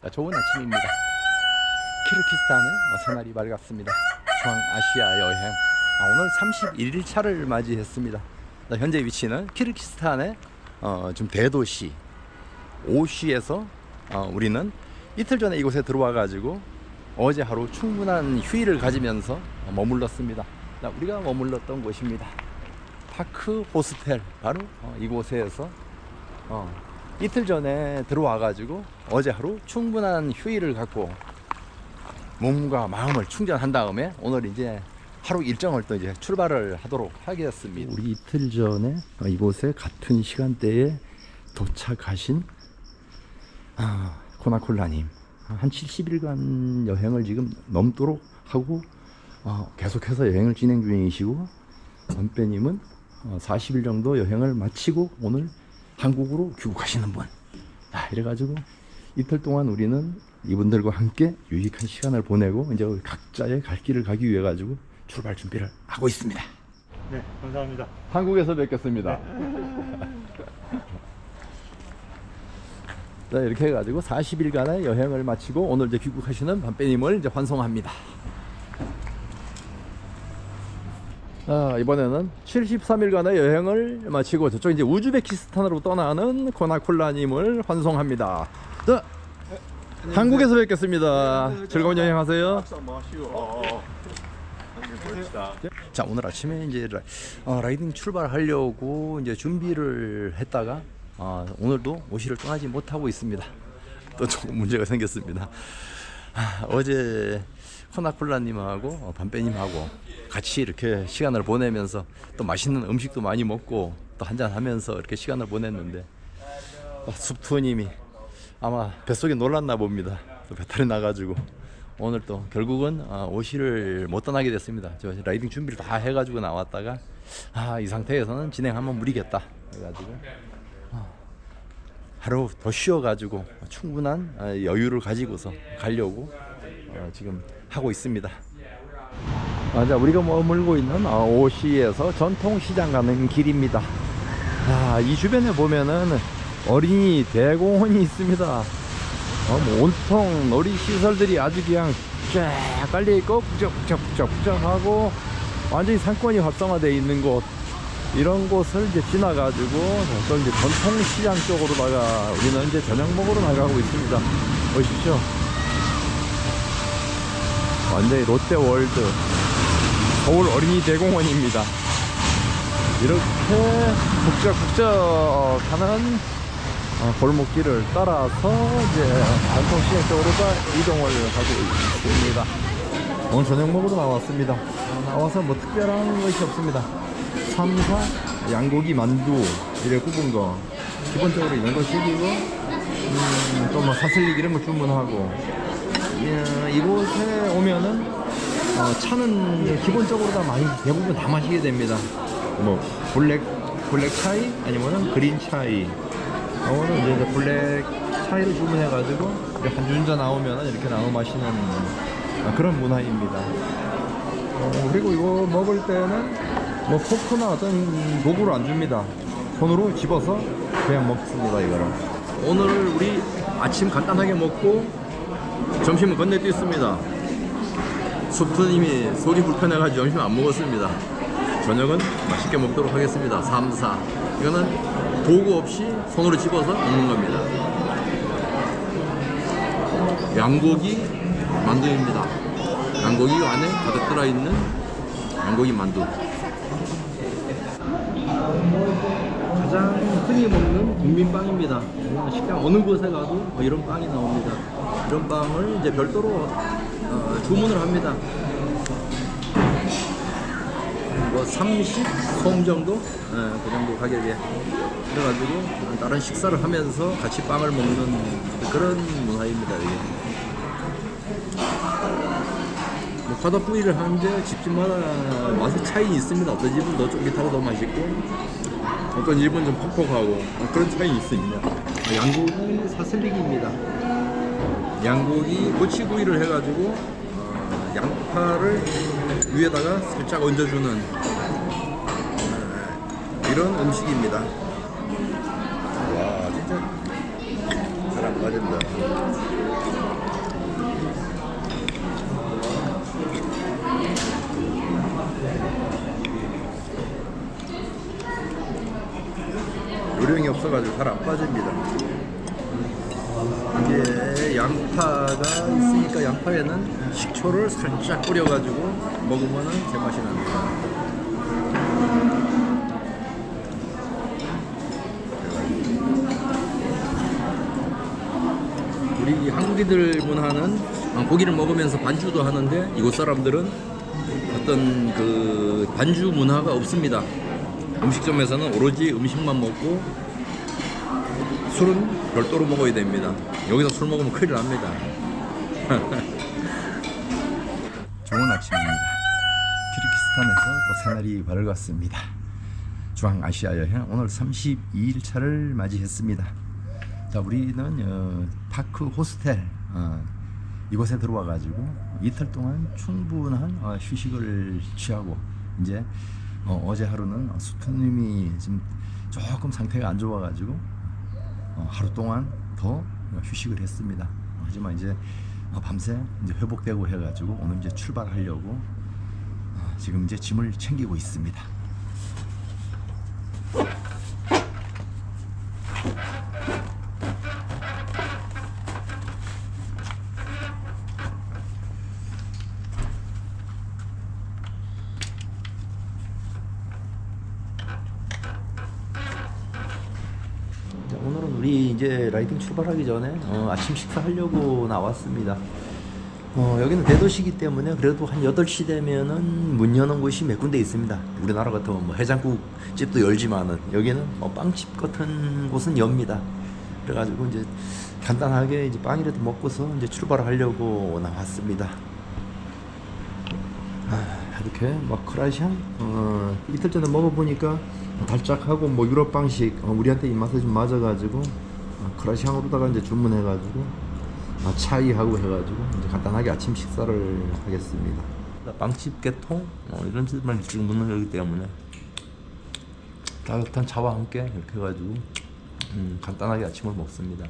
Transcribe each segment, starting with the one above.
자, 좋은 아침입니다. 키르키스탄의 어, 새날이 밝았습니다. 중앙아시아 여행. 아, 오늘 31일차를 맞이했습니다. 자, 현재 위치는 키르키스탄의 어, 좀 대도시 오시에서 어, 우리는 이틀 전에 이곳에 들어와 가지고 어제 하루 충분한 휴일을 가지면서 어, 머물렀습니다. 자, 우리가 머물렀던 곳입니다. 파크 호스텔 바로 어, 이곳에서 어, 이틀 전에 들어와 가지고 어제 하루 충분한 휴일을 갖고 몸과 마음을 충전한 다음에 오늘 이제 하루 일정을 또 이제 출발을 하도록 하겠습니다. 우리 이틀 전에 어, 이곳에 같은 시간대에 도착하신 아, 코나콜라님 한 70일간 여행을 지금 넘도록 하고 어, 계속해서 여행을 진행 중이시고 선배님은 어, 40일 정도 여행을 마치고 오늘 한국으로 귀국하시는 분. 아, 이래가지고 이틀 동안 우리는 이분들과 함께 유익한 시간을 보내고 이제 각자의 갈 길을 가기 위해 가지고 출발 준비를 하고 있습니다. 네, 감사합니다. 한국에서 뵙겠습니다. 자, 이렇게 해가지고 40일간의 여행을 마치고 오늘 이제 귀국하시는 반빼님을 이제 환송합니다. 자, 이번에는 73일간의 여행을 마치고 저쪽 이제 우즈베키스탄으로 떠나는 코나콜라님을 환송합니다. 자, 한국에서 뵙겠습니다. 즐거운 여행하세요. 자 오늘 아침에 이제 라, 어, 라이딩 출발하려고 이제 준비를 했다가 어, 오늘도 오시를 떠나지 못하고 있습니다. 또 조금 문제가 생겼습니다. 아, 어제 코나콜라님하고 어, 반빼님하고 같이 이렇게 시간을 보내면서 또 맛있는 음식도 많이 먹고 또 한잔 하면서 이렇게 시간을 보냈는데 어, 숲투님이 아마 뱃속에 놀랐나 봅니다. 또 배탈이 나가지고 오늘 또 결국은 어, 오시를 못 떠나게 됐습니다. 저 라이딩 준비를 다 해가지고 나왔다가 아, 이 상태에서는 진행하면 무리겠다. 그래가지고 어, 하루 더 쉬어가지고 충분한 어, 여유를 가지고서 가려고 어, 지금 하고 있습니다. 아, 자, 우리가 머물고 있는 어, 오시에서 전통시장 가는 길입니다. 아, 이 주변에 보면은 어린이 대공원이 있습니다. 어, 뭐 온통 놀이 시설들이 아주 그냥 쫙 깔려 있고 북적북적북적북적하고 완전히 상권이 활성화되어 있는 곳 이런 곳을 이제 지나가지고 또 이제 전통시장 쪽으로다가 우리는 이제 저녁 먹으러 나가고 있습니다. 보십시오. 완전히 롯데월드 서울 어린이 대공원입니다. 이렇게 북적북적 하는 어, 골목길을 따라서 이제 전통시장 쪽으로 이동을 하고 있습니다. 오늘 저녁 먹으러 나왔습니다. 나와서 뭐 특별한 것이 없습니다. 삼사 양고기 만두 이래 굽은 거 기본적으로 이런 거 시키고 음, 또뭐 사슬릭 이런 거 주문하고 예, 이곳에 오면은 어, 차는 기본적으로 다 많이 대부분 다 마시게 됩니다. 뭐 블랙 블랙 차이 아니면은 그린 차이 오늘 이제, 이제 블랙 차이를 주문해가지고 이제 한 준자 나오면 이렇게 나눠 마시는 아, 그런 문화입니다. 어, 그리고 이거 먹을 때는 뭐 포크나 어떤 도구를 안 줍니다. 손으로 집어서 그냥 먹습니다, 이거를. 오늘 우리 아침 간단하게 먹고 점심은 건네뛰습니다. 수프님이 속이 불편해가지고 점심 안 먹었습니다. 저녁은 맛있게 먹도록 하겠습니다. 3, 4. 이거는 도구 없이 손으로 집어서 먹는 겁니다. 양고기 만두입니다. 양고기 안에 가득 들어있는 양고기 만두. 가장 흔히 먹는 국민빵입니다. 식당 어느 곳에 가도 뭐 이런 빵이 나옵니다. 이런 빵을 이제 별도로 어, 주문을 합니다. 뭐 30 솜 정도? 예, 그 정도 가격에. 그래가지고 다른 식사를 하면서 같이 빵을 먹는 그런 문화입니다. 이게. 뭐 과다뿌리를 하는데 집집마다 맛의 차이 있습니다. 어떤 집은 더 쫄깃하고 더 맛있고 어떤 집은 좀 퍽퍽하고 그런 차이 있습니다. 아, 양고기 사슬리기입니다. 양고기 꼬치구이를 해가지고 어, 양파를 위에다가 살짝 얹어주는 네, 이런 음식입니다. 와 진짜 사람 빠진다. 요령이 없어가지고 잘 안 빠집니다. 이게 양파가 있으니까 양파에는 식초를 살짝 뿌려가지고 먹으면은 제맛이 납니다. 우리 한국인들 문화는 어, 고기를 먹으면서 반주도 하는데 이곳 사람들은 어떤 그 반주 문화가 없습니다. 음식점에서는 오로지 음식만 먹고 술은 별도로 먹어야 됩니다. 여기서 술 먹으면 큰일 납니다. 좋은 아침입니다. 키르기스탄에서 또 새날이 밝았습니다. 중앙아시아 여행 오늘 32일 차를 맞이했습니다. 자, 우리는 어, 파크 호스텔 어, 이곳에 들어와 가지고 이틀 동안 충분한 어, 휴식을 취하고 이제 어, 제 하루는 수표님이 지금 조금 상태가 안 좋아 가지고 어, 하루 동안 더 휴식을 했습니다. 하지만 이제 어, 밤새 이제 회복되고 해가지고 오늘 이제 출발하려고 어, 지금 이제 짐을 챙기고 있습니다. 자, 오늘은 우리 출발하기 전에 어, 아침 식사하려고 나왔습니다. 어, 여기는 대도시이기 때문에 그래도 한 8시 되면은 문 여는 곳이 몇 군데 있습니다. 우리나라 같으면 뭐 해장국 집도 열지만은 여기는 뭐 빵집 같은 곳은 엽니다. 그래가지고 이제 간단하게 이제 빵이라도 먹고서 이제 출발하려고 나왔습니다. 아, 이렇게 뭐 크라시앙 어, 이틀 전에 먹어보니까 달짝하고 뭐 유럽 방식 어, 우리한테 입맛에 좀 맞아가지고 어, 크라시앙으로다가 이제 주문해가지고 아, 차이하고 해가지고 이제 간단하게 아침 식사를 하겠습니다. 빵집 개통 어, 이런 집만 주문을 하기 때문에 따뜻한 차와 함께 이렇게 해가지고 음, 간단하게 아침을 먹습니다.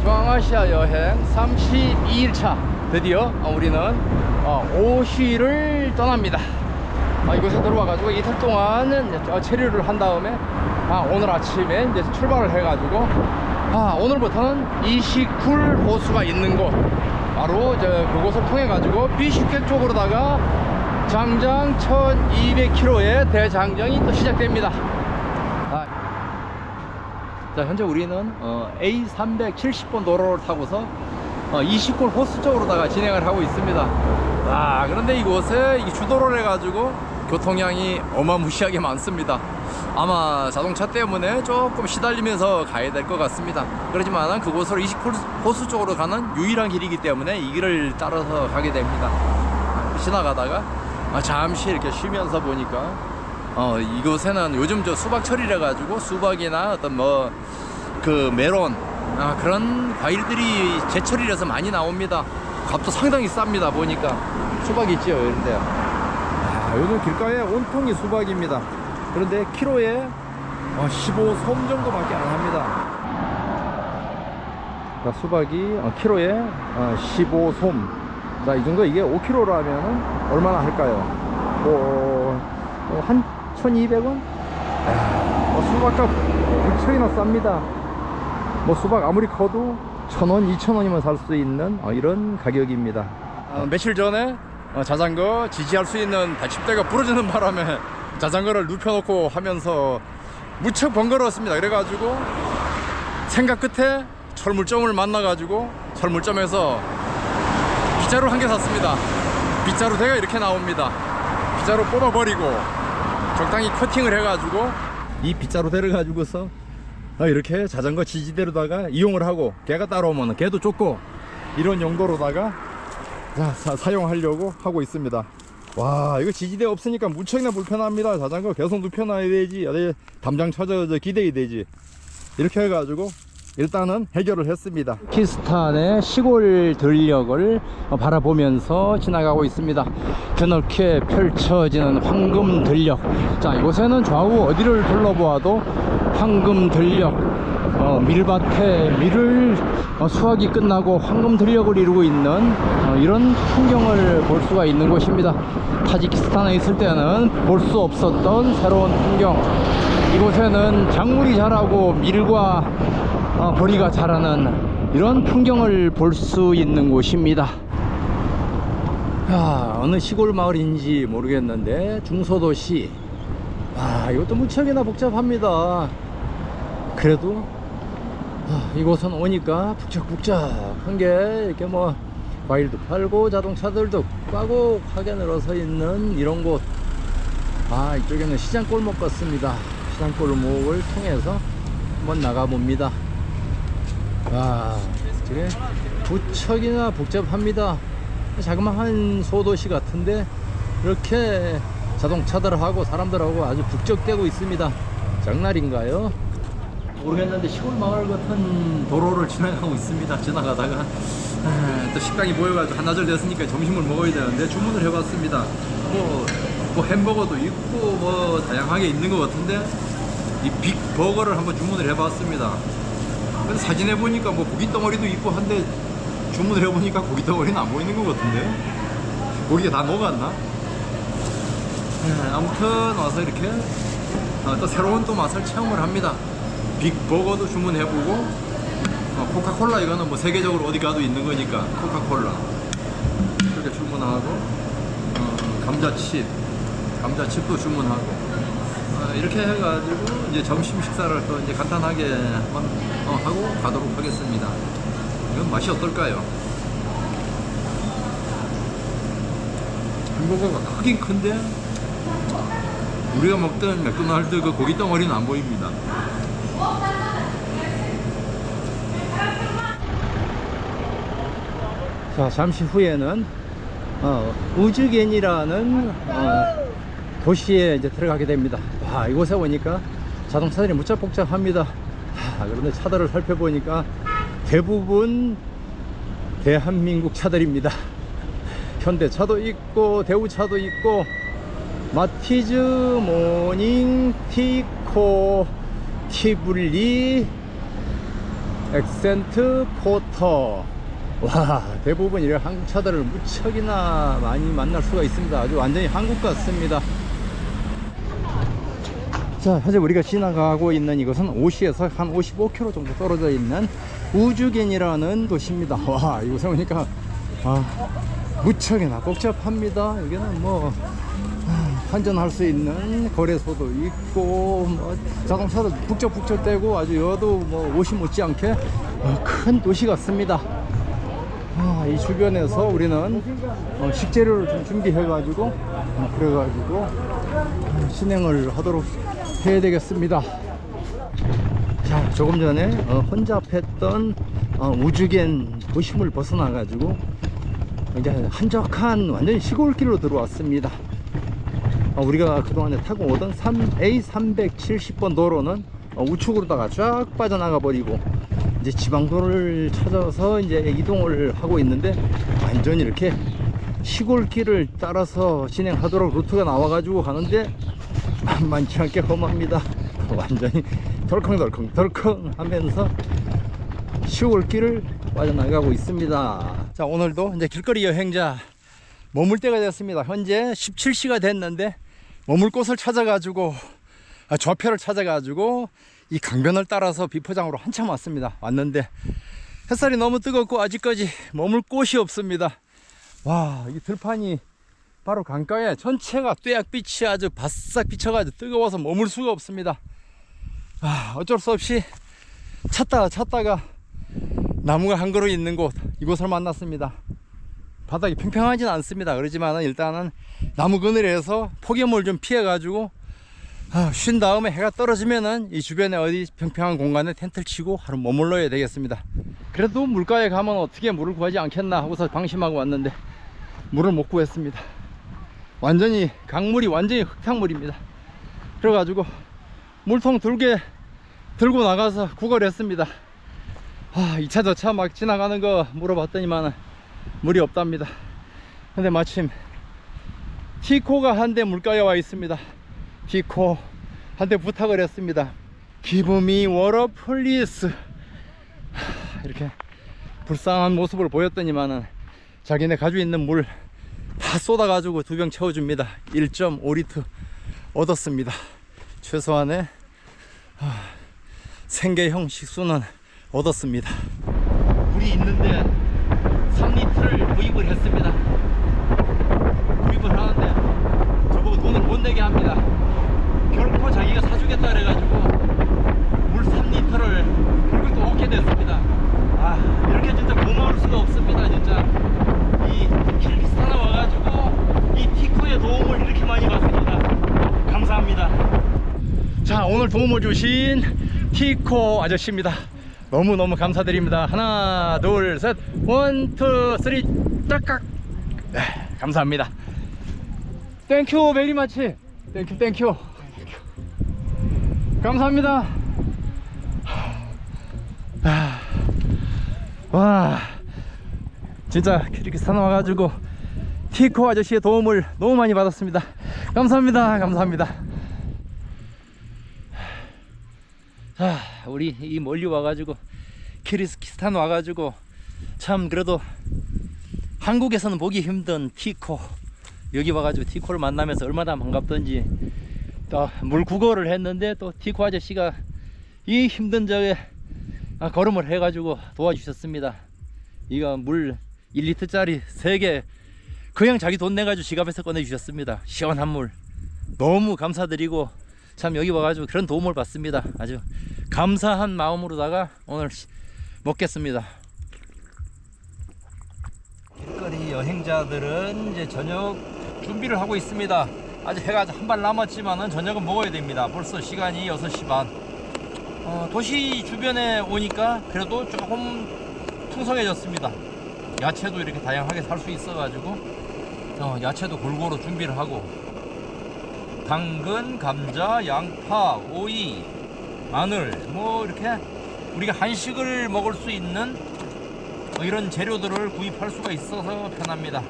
중앙아시아 여행 32일차 드디어 어, 우리는 어, 오시를 떠납니다 아, 이곳에 들어와가지고 이틀 동안 어, 체류를 한 다음에 아, 오늘 아침에 이제 출발을 해가지고 아, 오늘부터는 이시쿨 호수가 있는 곳. 바로 저 그곳을 통해 가지고 비슈케 쪽으로다가 장장 1200km의 대장정이 또 시작됩니다. 아, 자 현재 우리는 어, A370번 도로를 타고서 어, 20골 호수 쪽으로다가 진행을 하고 있습니다. 아 그런데 이곳에 이 주도를 해가지고 교통량이 어마무시하게 많습니다 아마 자동차 때문에 조금 시달리면서 가야 될 것 같습니다 그렇지만 그곳으로 20골 호수 쪽으로 가는 유일한 길이기 때문에 이 길을 따라서 가게 됩니다 지나가다가 아, 잠시 이렇게 쉬면서 보니까 어, 이곳에는 요즘 저 수박철이라 가지고 수박이나 어떤 뭐 그 메론 아, 그런 과일들이 제철이라서 많이 나옵니다. 값도 상당히 쌉니다. 보니까 수박 있죠, 이런데요. 아, 요즘 길가에 온통이 수박입니다. 그런데 키로에 어, 15솜 정도밖에 안 합니다. 자, 수박이 어, 키로에 어, 15솜. 자, 이 정도 이게 5kg라면 얼마나 할까요? 어, 어, 한 1200원? 어, 수박값 무척이나 쌉니다. 뭐 수박 아무리 커도 1000원, 2000원이면 살 수 있는 어, 이런 가격입니다. 며칠 전에 어, 자전거 지지할 수 있는 받침대가 부러지는 바람에 자전거를 눕혀놓고 하면서 무척 번거로웠습니다. 그래가지고 생각 끝에 철물점을 만나가지고 철물점에서 빗자루 한 개 샀습니다. 빗자루 대가 이렇게 나옵니다. 빗자루 뽑아버리고 적당히 커팅을 해가지고 이 빗자루 대를 가지고서 아, 이렇게 자전거 지지대로다가 이용을 하고 개가 따라오면 개도 쫓고 이런 용도로다가 자, 사, 용하려고 하고 있습니다. 와 이거 지지대 없으니까 무척이나 불편합니다. 자전거 계속 눕혀놔야 되지 어디 담장 찾아서 기대야 되지 이렇게 해가지고 일단은 해결을 했습니다. 키스탄의 시골 들녘을 바라보면서 지나가고 있습니다. 드넓게 펼쳐지는 황금 들녘. 자, 이곳에는 좌우 어디를 둘러보아도 황금 들녘 어, 밀밭에 밀을 어, 수확이 끝나고 황금 들녘을 이루고 있는 어, 이런 풍경을 볼 수가 있는 곳입니다. 타지키스탄에 있을 때는 볼 수 없었던 새로운 풍경. 이곳에는 작물이 자라고 밀과 어, 보리가 자라는 이런 풍경을 볼 수 있는 곳입니다. 야, 어느 시골 마을인지 모르겠는데 중소도시. 아, 이것도 무척이나 복잡합니다. 그래도 아, 이곳은 오니까 북적북적한 게 이렇게 뭐 과일도 팔고 자동차들도 꽉꽉하게 늘어서 있는 이런 곳. 아, 이쪽에는 시장 골목 같습니다. 시장 골목을 통해서 한번 나가봅니다. 와, 되게 무척이나 복잡합니다. 자그마한 소도시 같은데 이렇게 자동차들하고 사람들하고 아주 북적대고 있습니다. 장날인가요? 모르겠는데 시골 마을 같은 도로를 지나가고 있습니다. 지나가다가 아, 또 식당이 보여가지고 한나절 됐으니까 점심을 먹어야 되는데 주문을 해봤습니다. 뭐, 뭐 햄버거도 있고 뭐 다양하게 있는 것 같은데 이 빅버거를 한번 주문을 해봤습니다. 근데 사진에 보니까 뭐 고기 덩어리도 있고 한데 주문을 해보니까 고기 덩어리는 안 보이는 것 같은데 고기가 다 녹았나? 네, 아무튼 와서 이렇게 어, 또 새로운 또 맛을 체험을 합니다. 빅버거도 주문해보고 어, 코카콜라 이거는 뭐 세계적으로 어디 가도 있는 거니까 코카콜라 이렇게 주문하고 어, 감자칩 감자칩도 주문하고 어, 이렇게 해가지고 이제 점심 식사를 또 이제 간단하게 한번 어, 하고 가도록 하겠습니다. 이건 맛이 어떨까요? 햄버거가 크긴 큰데 우리가 먹던 맥도날드 그 고기 덩어리는 안 보입니다. 자 잠시 후에는 어, 우즈겐이라는 어, 도시에 이제 들어가게 됩니다. 와 이곳에 오니까 자동차들이 무척 복잡합니다. 하, 그런데 차들을 살펴보니까 대부분 대한민국 차들입니다. 현대차도 있고 대우차도 있고 마티즈, 모닝, 티코, 티블리, 엑센트, 포터 와 대부분 이런 한국 차들을 무척이나 많이 만날 수가 있습니다 아주 완전히 한국 같습니다 자 현재 우리가 지나가고 있는 이것은 오시에서 한 55km 정도 떨어져 있는 우주겐이라는 도시입니다. 와 이곳에 오니까 아 무척이나 복잡합니다. 여기는 뭐 아, 환전할 수 있는 거래소도 있고 뭐 자동차도 북적북적 대고 아주 여도 뭐 옷이 못지않게 어, 큰 도시 같습니다. 아, 이 주변에서 우리는 어, 식재료를 좀 준비해 가지고 그래 가지고 진행을 하도록 해야 되겠습니다. 자 조금 전에 어, 혼잡했던 어, 우주겐 도심을 벗어나 가지고 이제 한적한 완전 시골길로 들어왔습니다. 어, 우리가 그동안에 타고 오던 3A370번 도로는 어, 우측으로다가 쫙 빠져나가 버리고 이제 지방도를 찾아서 이제 이동을 하고 있는데 완전히 이렇게 시골길을 따라서 진행하도록 루트가 나와 가지고 가는데 만만치 않게 험합니다. 완전히 덜컹덜컹 덜컹 하면서 시골길을 빠져나가고 있습니다. 자, 오늘도 이제 길거리 여행자 머물 때가 됐습니다. 현재 17시가 됐는데 머물 곳을 찾아가지고 아, 좌표를 찾아가지고 이 강변을 따라서 비포장으로 한참 왔습니다. 왔는데 햇살이 너무 뜨겁고 아직까지 머물 곳이 없습니다. 와, 이 들판이 바로 강가에 전체가 뙤약빛이 아주 바싹 비쳐가지고 뜨거워서 머물 수가 없습니다. 아, 어쩔 수 없이 찾다가 찾다가 나무가 한 그루 있는 곳 이곳을 만났습니다. 바닥이 평평하진 않습니다. 그렇지만 일단은 나무 그늘에서 폭염을 좀 피해 가지고 아, 쉰 다음에 해가 떨어지면은 이 주변에 어디 평평한 공간에 텐트를 치고 하루 머물러야 되겠습니다. 그래도 물가에 가면 어떻게 물을 구하지 않겠나 하고서 방심하고 왔는데 물을 못 구했습니다. 완전히 강물이 완전히 흙탕물입니다. 그래가지고 물통 들게 들고 나가서 구걸했습니다. 아, 2차 저차 막 지나가는 거 물어봤더니만 물이 없답니다. 근데 마침 티코가 한 대 물가에 와 있습니다. 티코 한 대 부탁을 했습니다. 기브미 워터 폴리스 이렇게 불쌍한 모습을 보였더니만은 자기네 가지고 있는 물 다 쏟아가지고 두 병 채워줍니다. 1.5리터 얻었습니다. 최소한의 아, 생계형 식수는 얻었습니다. 물이 있는데 3리터를 구입을 했습니다. 구입을 하는데 저보고 돈을 못 내게 합니다. 결코 자기가 사주겠다 그래가지고 물 3리터를 결국 또 얻게 됐습니다. 아 이렇게 진짜 고마울 수가 없습니다 진짜 이 키르기스탄에 와가지고 이 티코의 도움을 이렇게 많이 받습니다. 감사합니다. 자 오늘 도움을 주신 티코 아저씨입니다. 너무너무 감사드립니다. 하나 둘셋. 원투 쓰리. 딱깍. 네, 감사합니다. 땡큐 베리 마치 땡큐 땡큐 감사합니다. 아, 와 진짜 키르기스탄 와가지고 티코 아저씨의 도움을 너무 많이 받았습니다. 감사합니다. 감사합니다. 자 우리 이 멀리 와가지고 키르기스탄 와가지고 참 그래도 한국에서는 보기 힘든 티코. 여기 와가지고 티코를 만나면서 얼마나 반갑던지 또물 구걸을 했는데 또 티코 아저씨가 이 힘든 저에 아, 걸음을 해가지고 도와주셨습니다. 이거 물 1리터짜리 3개. 그냥 자기 돈 내가지고 지갑에서 꺼내주셨습니다. 시원한 물. 너무 감사드리고 참 여기 와가지고 그런 도움을 받습니다. 아주 감사한 마음으로다가 오늘 시- 먹겠습니다. 길거리 여행자들은 이제 저녁 준비를 하고 있습니다. 아직 해가 한 발 남았지만은 저녁은 먹어야 됩니다. 벌써 시간이 6시 반. 어, 도시 주변에 오니까 그래도 조금 풍성해졌습니다 야채도 이렇게 다양하게 살 수 있어 가지고 어, 야채도 골고루 준비를 하고 당근, 감자, 양파, 오이, 마늘 뭐 이렇게 우리가 한식을 먹을 수 있는 뭐 이런 재료들을 구입할 수가 있어서 편합니다.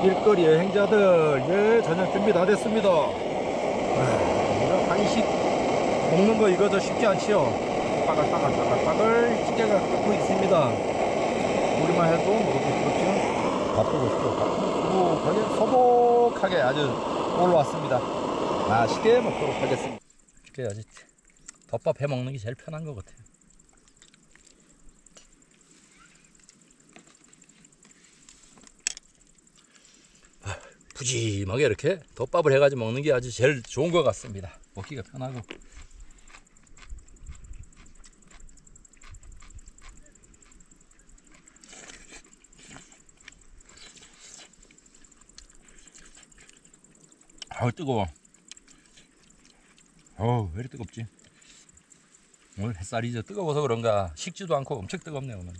길거리 여행자들 예 저녁 준비 다 됐습니다. 아, 한식 먹는 거 이거 저 쉽지 않지요. 빠글빠글 빠글빠글 찌개가 끓고 있습니다. 우리만 해도 먹기 그렇죠. 밥도 보십시오. 밥도 수북하게 소복하게 아주 올라왔습니다. 맛있게 먹도록 하겠습니다. 이렇게 아주 덮밥 해 먹는 게 제일 편한 것 같아요. 아, 푸짐하게 이렇게 덮밥을 해가지고 먹는 게 아주 제일 좋은 것 같습니다. 먹기가 편하고. 아우 뜨거워. 어우 왜 이렇게 뜨겁지? 오늘 햇살이 저 뜨거워서 그런가 식지도 않고 엄청 뜨겁네 오늘.